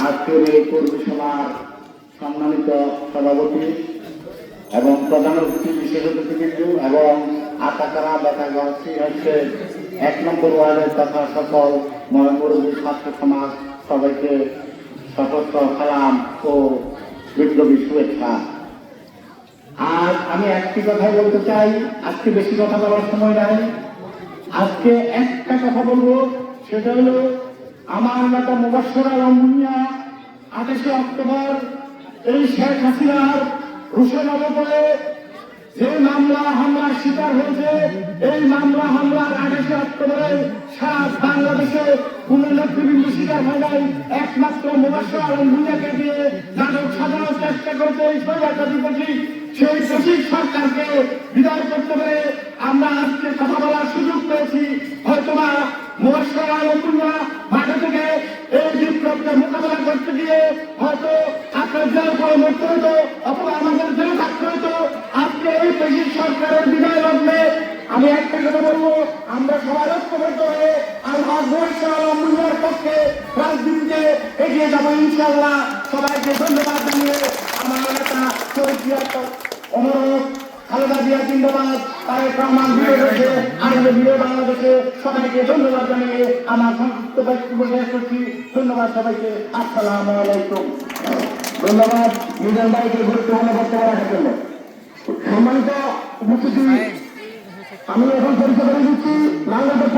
আজকের এই কর্মী সভার সম্মানিত সভাপতি এবং প্রধান অতিথি বিশেষ অতিথিবৃন্দ এবং আতাকারা বেতাগঞ্জ হচ্ছে এক নম্বর ওয়ার্ডের তথা সকল মহামুরবী ছাত্র সমাজ সবাইকে সশস্ত্র সালাম ও বিপ্লবী শুভেচ্ছা। আর আমি একটি কথাই বলতে চাই, আজকে বেশি কথা বলার সময় নাই। আজকে একটা কথা বলব, সেটা হলো আমার নেতা মুবাসর আলম আঠাশে অক্টোবর, এই শেখ হাসিনার রুশের অবতলে যে মামলা হামলার শিকার হয়েছে, এই মামলা হামলার আঠাশে অক্টোবরে সারা বাংলাদেশে কোন নেতৃবৃন্দ শিকার হয় নাই। একমাত্র মুবাসর ভুঁইয়াকে দিয়ে নাটক সাজানোর চেষ্টা করেছে এই সরকারি প্রতীক সেই প্রতীক সরকারকে বিদায় করতে পেরে আমরা আজকে কথা বলার সুযোগ পেয়েছি। হয়তোবা মুবাসর আলম এই করতে গিয়ে হয়তো আপনার আমাদের জেলে থাকতে হতো, আজকে সরকারের বিদায় লগ্নে আমি একটা বলব, আমরা সবাই ঐক্যবদ্ধ হয়ে আল্লাহ ভুঁইয়ার পক্ষে রাজনীতিতে এগিয়ে যাব ইনশাআল্লাহ। সবাইকে ধন্যবাদ জানিয়ে আমার শহীদ অনুরোধ। খালেদা জিয়া জিন্দাবাদ তারেক রহমান আনন্দ বিয়ে বাংলাদেশে সবাইকে ধন্যবাদ জানিয়ে আমার সংক্ষিপ্ত বক্তব্য শেষ করছি। ধন্যবাদ সবাইকে আসসালাম আলাইকুম। ধন্যবাদ মিজান ভাইকে গুরুত্বপূর্ণ বক্তব্য রাখার জন্য। সম্মানিত উপস্থিতি আমি এখন পরিচয় করে দিচ্ছি বাংলাদেশের